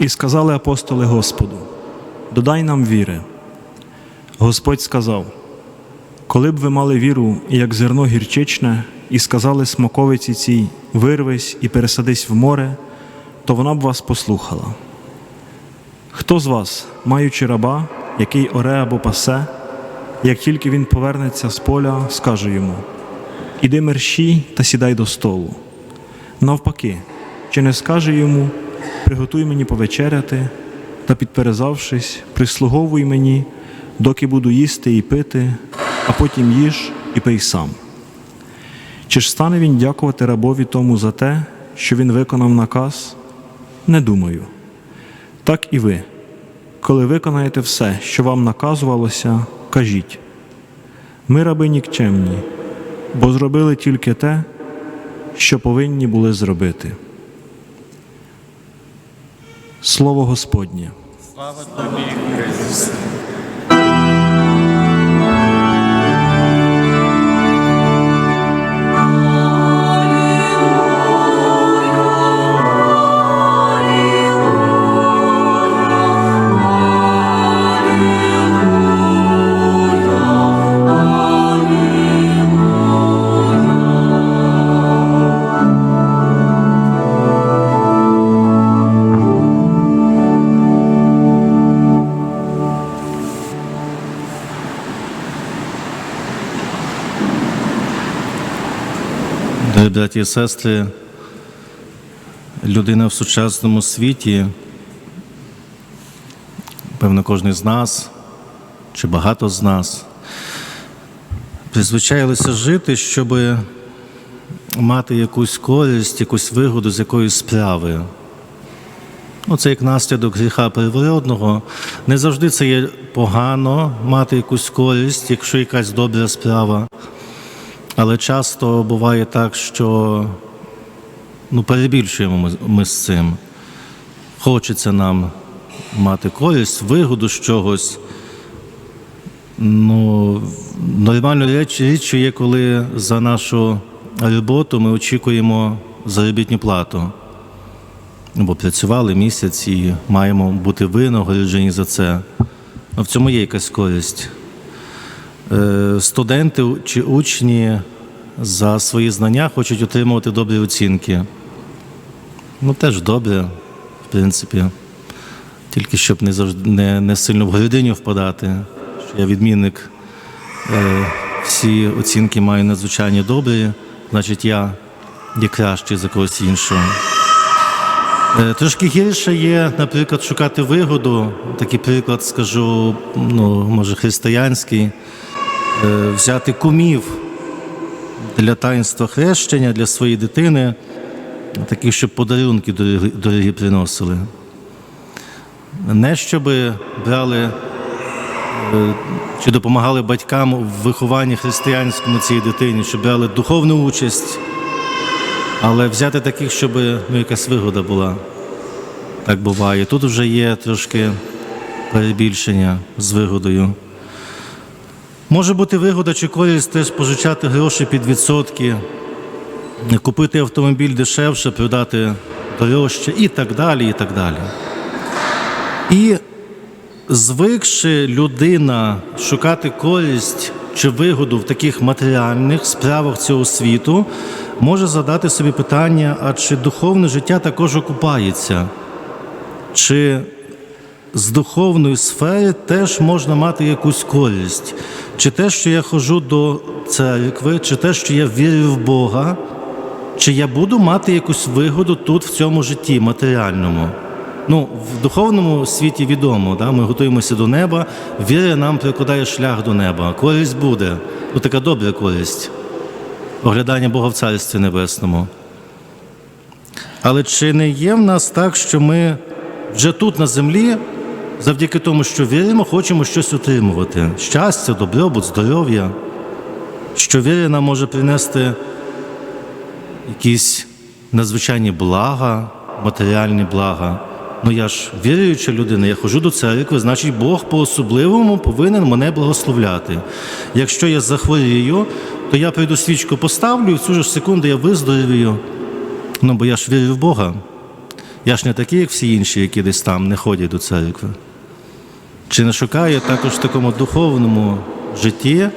І сказали апостоли Господу: Додай нам віри. Господь сказав: Коли б ви мали віру, як зерно гірчичне, і сказали смоковиці цій, вирвись і пересадись в море, то вона б вас послухала. Хто з вас, маючи раба, який оре або пасе, як тільки він повернеться з поля, скаже йому: Іди мерщій та сідай до столу. Навпаки, чи не скаже йому, приготуй мені повечеряти, та підперезавшись, прислуговуй мені, доки буду їсти і пити, а потім їж і пий сам. Чи ж стане він дякувати рабові тому за те, що він виконав наказ? Не думаю. Так і ви, коли виконаєте все, що вам наказувалося, кажіть. Ми раби нікчемні, бо зробили тільки те, що повинні були зробити. Слово Господнє. Слава тобі, Христе. І сестри, людина в сучасному світі, певно, кожен з нас чи багато з нас, призвичаїлися жити, щоб мати якусь користь, якусь вигоду з якоїсь справи. Ну, це як наслідок гріха природного. Не завжди це є погано мати якусь користь, якщо якась добра справа. Але часто буває так, що ну, перебільшуємо ми, ми з цим. Хочеться нам мати користь, вигоду з чогось. Ну, нормальною річ, річчю є, коли за нашу роботу ми очікуємо заробітну плату. Бо працювали місяць і маємо бути винагороджені за це. Ну, в цьому є якась користь. Е, студенти чи учні за свої знання хочуть отримувати добрі оцінки. Ну, теж добре, в принципі. Тільки щоб не завжди не, не сильно в гординю впадати, що я відмінник. Е, всі оцінки маю надзвичайно добрі, значить я є кращий за когось іншого. Е, Трошки гірше є, наприклад, шукати вигоду. Такий приклад скажу, ну, може, християнський, взяти кумів для таїнства хрещення для своєї дитини, таких, щоб подарунки дорогі, дорогі приносили. Не щоб брали е, чи допомагали батькам в вихованні християнському цій дитині, щоб брали духовну участь, але взяти таких, щоб ну, якась вигода була. Так буває. Тут вже є трошки перебільшення з вигодою. Може бути вигода чи користь теж пожичати гроші під відсотки, купити автомобіль дешевше, продати дорожче і так далі. І так далі. І звикши людина шукати користь чи вигоду в таких матеріальних справах цього світу, може задати собі питання, а чи духовне життя також окупається? Чи з духовної сфери теж можна мати якусь користь. Чи те, що я ходжу до церкви, чи те, що я вірю в Бога, чи я буду мати якусь вигоду тут, в цьому житті матеріальному. Ну, в духовному світі відомо, да? ми готуємося до неба, віра нам прикладає шлях до неба. Користь буде, ну така добра користь, оглядання Бога в Царстві Небесному. Але чи не є в нас так, що ми вже тут на землі, завдяки тому, що віримо, хочемо щось отримувати? Щастя, добробут, здоров'я, що віра нам може принести якісь надзвичайні блага, матеріальні блага. Ну я ж віруюча людина, я ходжу до церкви, значить Бог по-особливому повинен мене благословляти. Якщо я захворію, то я прийду свічку поставлю, і в цю ж секунду я виздоровію. Ну, бо я ж вірю в Бога. Я ж не такий, як всі інші, які десь там не ходять до церкви. Чи не шукаю також в такому духовному житті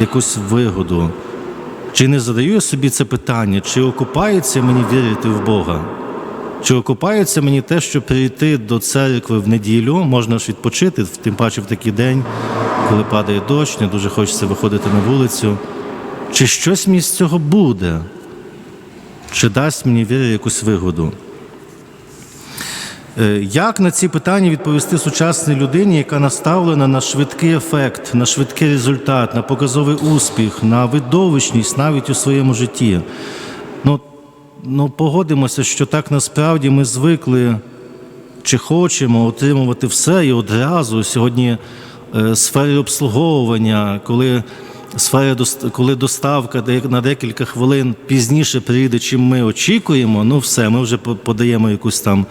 якусь вигоду? Чи не задаю я собі це питання, чи окупається мені вірити в Бога? Чи окупається мені те, що прийти до церкви в неділю, можна ж відпочити, тим паче в такий день, коли падає дощ, не дуже хочеться виходити на вулицю. Чи щось мені з цього буде? Чи дасть мені віра якусь вигоду? Е, Як на ці питання відповісти сучасній людині, яка наставлена на швидкий ефект, на швидкий результат, на показовий успіх, на видовищність навіть у своєму житті? Ну, ну погодимося, що так насправді ми звикли чи хочемо отримувати все і одразу сьогодні е, сфери обслуговування, коли сфера коли доставка на декілька хвилин пізніше прийде, чим ми очікуємо, ну все, ми вже подаємо якусь там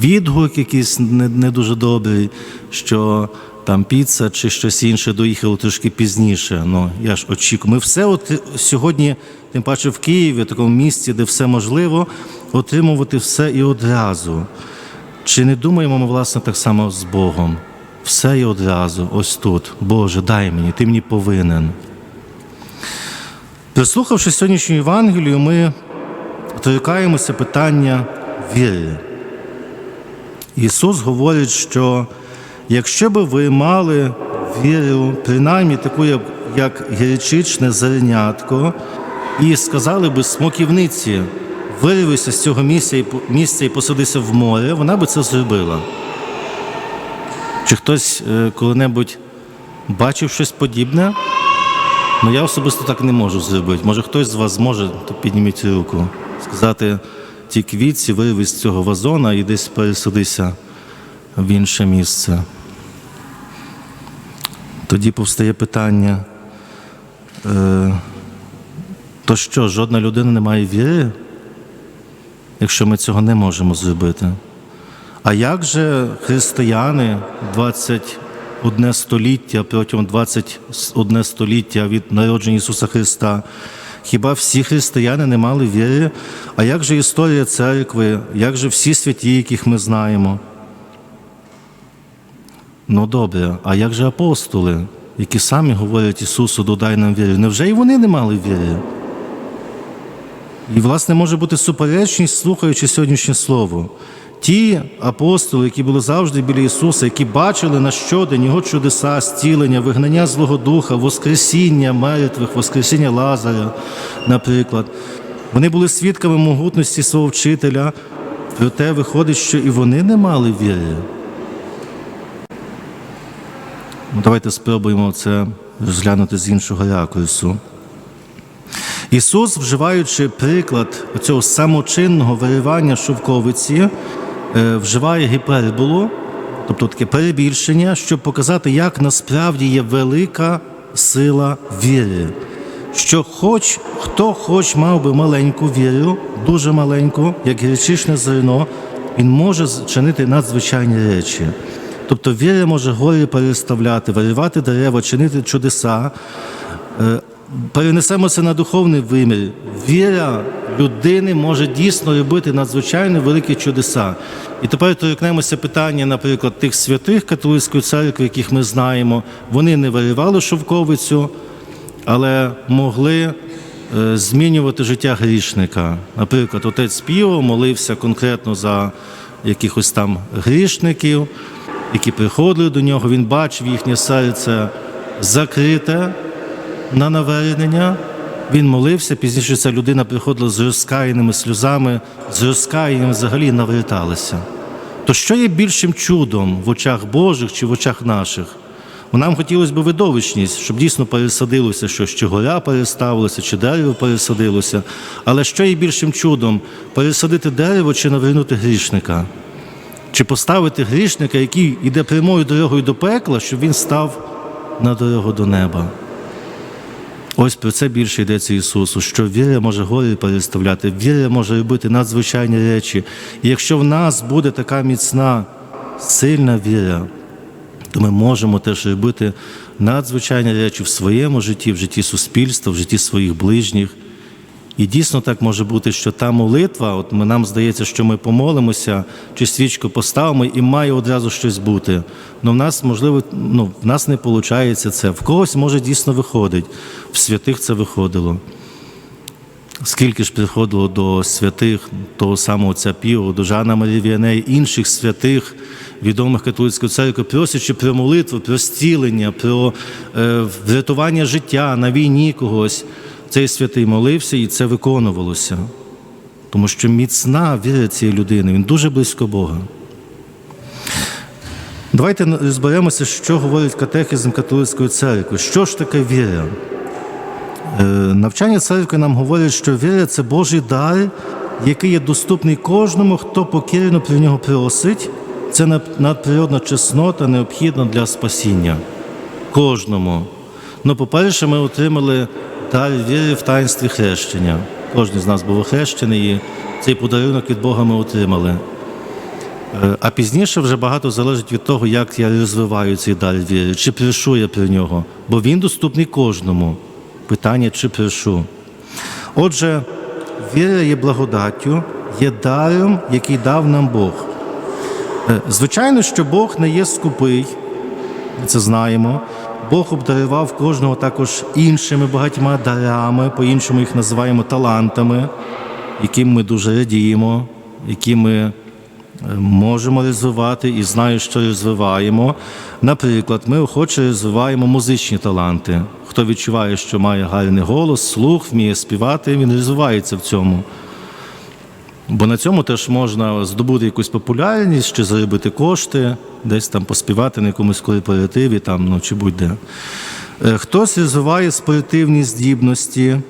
відгук, якийсь не, не дуже добрий, що там піца чи щось інше доїхало трошки пізніше. Ну я ж очікую. Ми все от сьогодні, тим паче в Києві, в такому місці, де все можливо, отримувати все і одразу. Чи не думаємо ми, власне, так само з Богом? Все і одразу, ось тут. Боже, дай мені, ти мені повинен. Прислухавши сьогоднішню Євангелію, ми торкаємося питання віри. Ісус говорить, що якщо би ви мали віру, принаймні таку, як, як гірчичне зернятко, і сказали би смоківниці, вирвися з цього місця і, місця і посадися в море, вона би це зробила. Чи хтось е, коли-небудь бачив щось подібне? Ну, я особисто так не можу зробити. Може, хтось з вас зможе, то підніміть руку. Сказати ті квітці, вирви з цього вазона і десь пересадися в інше місце. Тоді повстає питання. Е, то що, жодна людина не має віри, якщо ми цього не можемо зробити? А як же християни 21 століття протягом 21 століття від народження Ісуса Христа? Хіба всі християни не мали віри? А як же історія церкви? Як же всі святі, яких ми знаємо? Ну добре, а як же апостоли, які самі говорять Ісусу, додай нам віри? Невже і вони не мали віри? І, власне, може бути суперечність, слухаючи сьогоднішнє слово. Ті апостоли, які були завжди біля Ісуса, які бачили на щодень Його чудеса, зцілення, вигнання Злого Духа, Воскресіння мертвих, Воскресіння Лазаря, наприклад, вони були свідками могутності свого вчителя, проте виходить, що і вони не мали віри. Ну, Давайте спробуємо це розглянути з іншого ракурсу. Ісус, вживаючи приклад цього самочинного виривання шовковиці, вживає гіперболу, тобто таке перебільшення, щоб показати, як насправді є велика сила віри. Що хоч хто хоч мав би маленьку віру, дуже маленьку, як гречичне зерно, він може чинити надзвичайні речі. Тобто віра може гори переставляти, виривати дерева, чинити чудеса. Перенесемо це на духовний вимір. Віра людини може дійсно робити надзвичайно великі чудеса. І тепер торкнемося питання, наприклад, тих святих католицької церкви, яких ми знаємо. Вони не виривали шовковицю, але могли е, змінювати життя грішника. Наприклад, отець Піо молився конкретно за якихось там грішників, які приходили до нього. Він бачив їхнє серце закрите на навернення. Він молився, пізніше ця людина приходила з розкаяними сльозами, з розкаянням взагалі наверталася. То що є більшим чудом в очах Божих чи в очах наших? Бо нам хотілося б видовищність, щоб дійсно пересадилося щось, чи горя переставилося, чи дерево пересадилося. Але що є більшим чудом пересадити дерево чи навернути грішника? Чи поставити грішника, який йде прямою дорогою до пекла, щоб він став на дорогу до неба? Ось про це більше йдеться Ісусу, що віра може горі переставляти, віра може робити надзвичайні речі. І якщо в нас буде така міцна, сильна віра, то ми можемо теж робити надзвичайні речі в своєму житті, в житті суспільства, в житті своїх ближніх І дійсно так може бути, що та молитва, от ми, нам здається, що ми помолимося чи свічку поставимо, і має одразу щось бути. Ну в нас, можливо, ну, в нас не виходить це. В когось може дійсно виходить. В святих це виходило. Скільки ж приходило до святих того самого отця Піо, до Жана Марії інших святих, відомих католицької церкви, просячи про молитву, про зцілення, про е, врятування життя на війні когось. Цей святий молився і це виконувалося. Тому що міцна віра цієї людини, він дуже близько Бога. Давайте розберемося, що говорить катехизм католицької церкви. Що ж таке віра? Е, Навчання церкви нам говорить, що віра це Божий дар, який є доступний кожному, хто покірно про нього просить. Це надприродна чеснота, необхідна для спасіння. Кожному. Ну, по-перше, ми отримали дар віри в таїнстві хрещення. Кожен з нас був охрещений, і цей подарунок від Бога ми отримали. Е, А пізніше вже багато залежить від того, як я розвиваю цей дар віри, чи пишу я про нього, бо він доступний кожному. Питання, чи пишу. Отже, віра є благодаттю, є даром, який дав нам Бог. Е, Звичайно, що Бог не є скупий, ми це знаємо. Бог обдарував кожного також іншими багатьма дарами, по-іншому їх називаємо талантами, яким ми дуже радіємо, які ми е, можемо розвивати і знаю, що розвиваємо. Наприклад, ми охоче розвиваємо музичні таланти. Хто відчуває, що має гарний голос, слух, вміє співати, він розвивається в цьому. Бо на цьому теж можна здобути якусь популярність чи заробити кошти, десь там поспівати на якомусь корпоративі там, ну, чи будь-де. Е, Хтось розвиває спортивні здібності,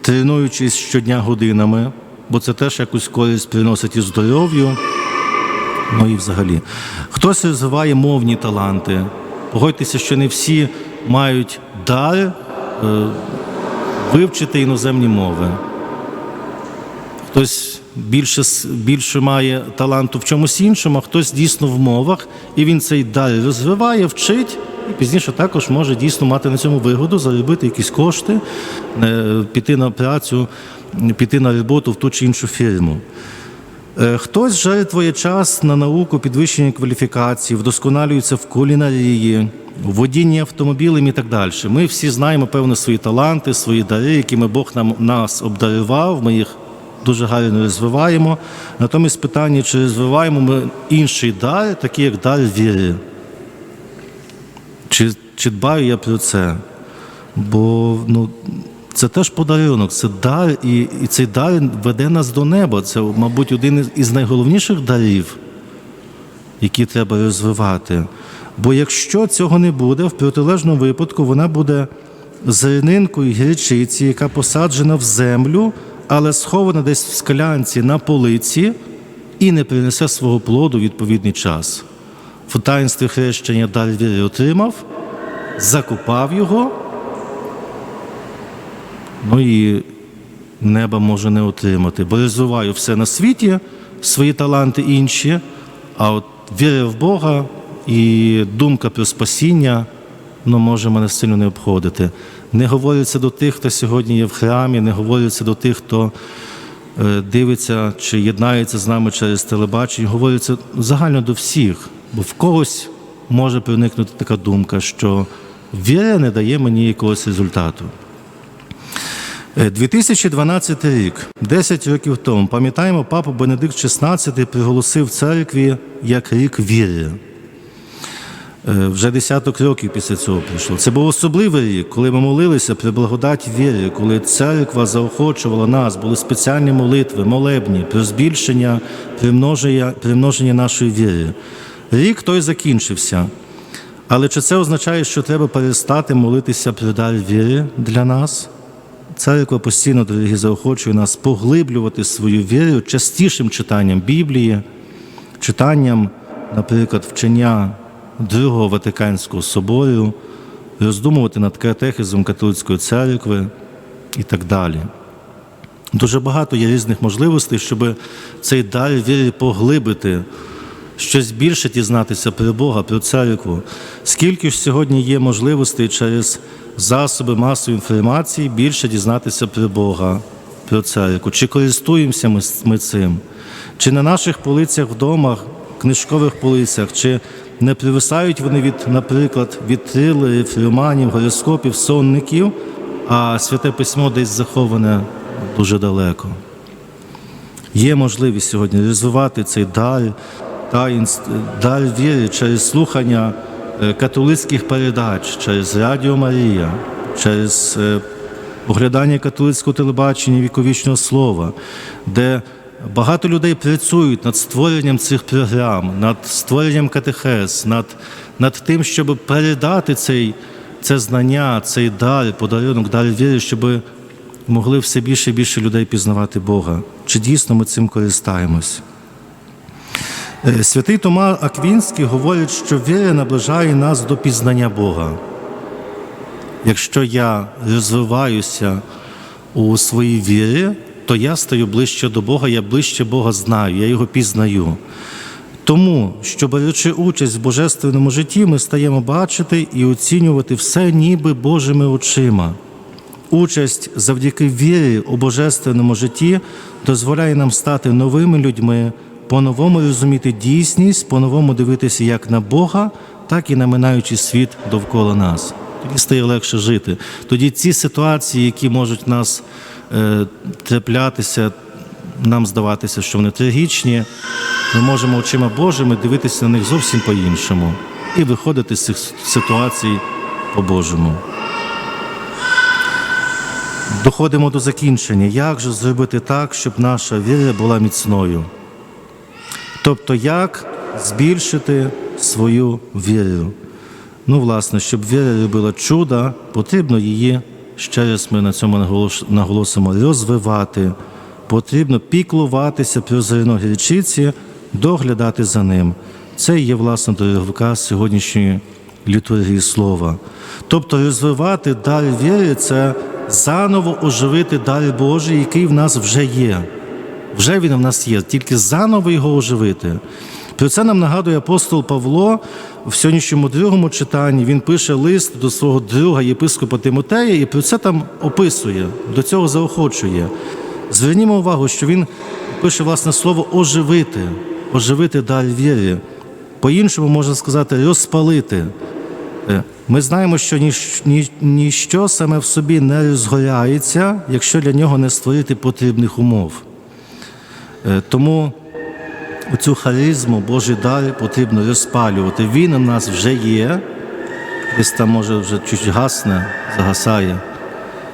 тренуючись щодня годинами, бо це теж якусь користь приносить і здоров'ю, ну і взагалі. Хтось розвиває мовні таланти. Погодьтеся, що не всі мають дар е, вивчити іноземні мови. Хтось більше, більше має таланту в чомусь іншому, а хтось дійсно в мовах, і він цей дар розвиває, вчить, і пізніше також може дійсно мати на цьому вигоду, заробити якісь кошти, е, піти на працю, піти на роботу в ту чи іншу фірму. Е, Хтось жертвує час на науку підвищення кваліфікації, вдосконалюється в кулінарії, водінні автомобілем і так далі. Ми всі знаємо певно свої таланти, свої дари, якими Бог нам нас обдарував. Ми їх дуже гарно розвиваємо. Натомість питання, чи розвиваємо ми інший дар, такий як дар віри. Чи, чи дбаю я про це? Бо ну, це теж подарунок, це дар, і, і цей дар веде нас до неба. Це, мабуть, один із- найголовніших дарів, які треба розвивати. Бо якщо цього не буде, в протилежному випадку вона буде зернинкою гірчиці, яка посаджена в землю, але схована десь в склянці на полиці і не принесе свого плоду відповідний час. В таїнстві хрещення дар віри отримав, закопав його. Ну і неба може не отримати, бо розвиваю все на світі, свої таланти інші, а от віра в Бога і думка про спасіння ну, може мене сильно не обходити. Не говориться до тих, хто сьогодні є в храмі, не говориться до тих, хто е, дивиться чи єднається з нами через телебачення, говориться загально до всіх, бо в когось може проникнути така думка, що віра не дає мені якогось результату. Е, 2012 рік, 10 років тому, пам'ятаємо, папа Бенедикт XVI приголосив церкві як рік віри. Е, Вже десяток років після цього прийшло. Це був особливий рік, коли ми молилися про благодать віри, коли церква заохочувала нас, були спеціальні молитви, молебні про збільшення, примноження, примноження нашої віри. Рік той закінчився. Але чи це означає, що треба перестати молитися про дар віри для нас? Церква постійно, дорогі, заохочує нас поглиблювати свою віру частішим читанням Біблії, читанням, наприклад, вчення Другого Ватиканського собору, роздумувати над катехизом католицької церкви і так далі. Дуже багато є різних можливостей, щоб цей дар віри поглибити, щось більше дізнатися про Бога, про церкву. Скільки ж сьогодні є можливостей через засоби масової інформації більше дізнатися про Бога, про церкву? Чи користуємося ми, цим? Чи на наших полицях вдома, книжкових полицях, чи не привисають вони від, наприклад, від трилерів, романів, гороскопів, сонників, а святе письмо десь заховане дуже далеко? Є можливість сьогодні розвивати цей дар, дар віри через слухання е, католицьких передач, через Радіо Марія, через е, оглядання католицького телебачення віковічного слова, де багато людей працюють над створенням цих програм, над створенням катехез, над, над тим, щоб передати цей, це знання, цей дар, подарунок, дар віри, щоб могли все більше і більше людей пізнавати Бога. Чи дійсно ми цим користаємось? Е, Святий Тома Аквінський говорить, що віра наближає нас до пізнання Бога. Якщо я розвиваюся у своїй вірі, то я стаю ближче до Бога, я ближче Бога знаю, я його пізнаю. Тому, що беручи участь в божественному житті, ми стаємо бачити і оцінювати все ніби Божими очима. Участь завдяки вірі у божественному житті дозволяє нам стати новими людьми, по-новому розуміти дійсність, по-новому дивитися як на Бога, так і на минаючий світ довкола нас. Тоді стає легше жити. Тоді ці ситуації, які можуть нас траплятися, нам здаватися, що вони трагічні, ми можемо очима Божими дивитися на них зовсім по-іншому і виходити з цих ситуацій по-божому. Доходимо до закінчення. Як же зробити так, щоб наша віра була міцною? Тобто, як збільшити свою віру? Ну, власне, щоб віра робила чуда, потрібно її, ще раз ми на цьому наголосимо, розвивати. Потрібно піклуватися про зерно гірчиці, доглядати за ним. Це є, власне, дороговказ сьогоднішньої літургії слова. Тобто розвивати дар віри це заново оживити дар Божий, який в нас вже є. Вже він в нас є, тільки заново його оживити. Про це нам нагадує апостол Павло в сьогоднішньому другому читанні. Він пише лист до свого друга єпископа Тимотея і про це там описує, до цього заохочує. Звернімо увагу, що він пише власне слово оживити, оживити дар віри. По-іншому можна сказати, розпалити. Е, Ми знаємо, що ніж- ні- ніщо саме в собі не розгоряється, якщо для нього не створити потрібних умов. Е, Тому цю харизму, Божий дар потрібно розпалювати. Він у нас вже є, десь там може вже чуть гасне, загасає.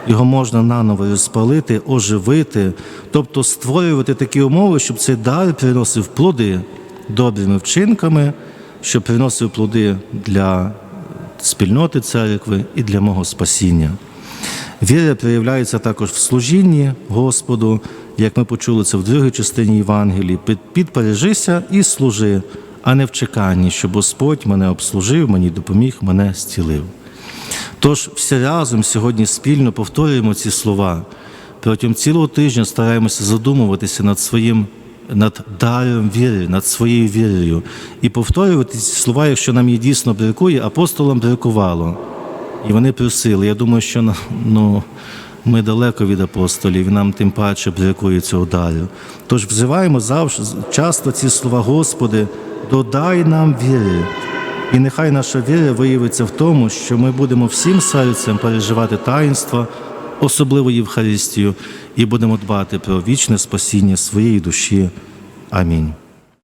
Його можна наново розпалити, оживити, тобто створювати такі умови, щоб цей дар приносив плоди добрими вчинками, щоб приносив плоди для спільноти церкви і для мого спасіння. Віра проявляється також в служінні Господу, як ми почули це в другій частині Євангелії. «Під- Підпережися і служи, а не в чеканні, щоб Господь мене обслужив, мені допоміг, мене зцілив. Тож всі разом сьогодні спільно повторюємо ці слова. Протягом цілого тижня стараємося задумуватися над своїм над даром віри, над своєю вірою і повторювати ці слова, якщо нам її дійсно бракує, апостолам бракувало. І вони просили. Я думаю, що ну, ми далеко від апостолів, і нам тим паче бракує цього. Тож взиваємо завжди часто ці слова, Господи, додай нам віри. І нехай наша віра виявиться в тому, що ми будемо всім серцем переживати таїнства, особливо Євхаристію, і будемо дбати про вічне спасіння своєї душі. Амінь.